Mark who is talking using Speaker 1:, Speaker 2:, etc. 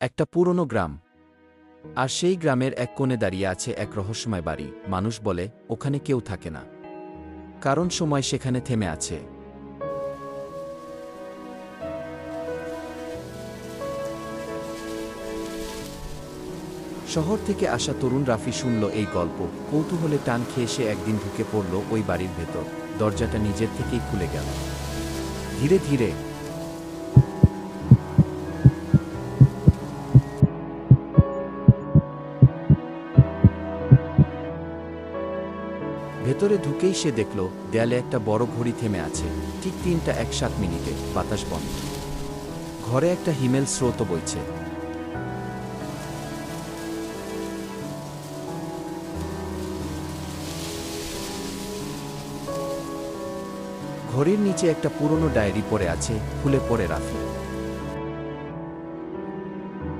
Speaker 1: একটা পুরনো গ্রাম। আর সেই গ্রামের এক কোণে দাঁড়িয়ে আছে এক রহস্যময় বাড়ি। মানুষ বলে, ওখানে কেউ থাকে না। কারণ সময় সেখানে থেমে আছে। শহর থেকে আসা তরুণ রাফি শুনল এই গল্প। কৌতূহলে টান খেয়ে সে একদিন ঢুকে পড়ল ওই বাড়ির ভেতর। দরজাটা নিজের থেকেই খুলে গেল। ধীরে ধীরে ভেতরে ঢুকেই সে দেখল দেয়ালে একটা বড় ঘড়ি থেমে আছে। ঠিক তিনটা এক সাত মিনিটে, বাতাস বন্ধ। ঘরে একটা হিমেল স্রোত বইছে। ঘড়ির নিচে একটা পুরনো ডায়েরি পড়ে আছে খুলে পড়ে রাফি।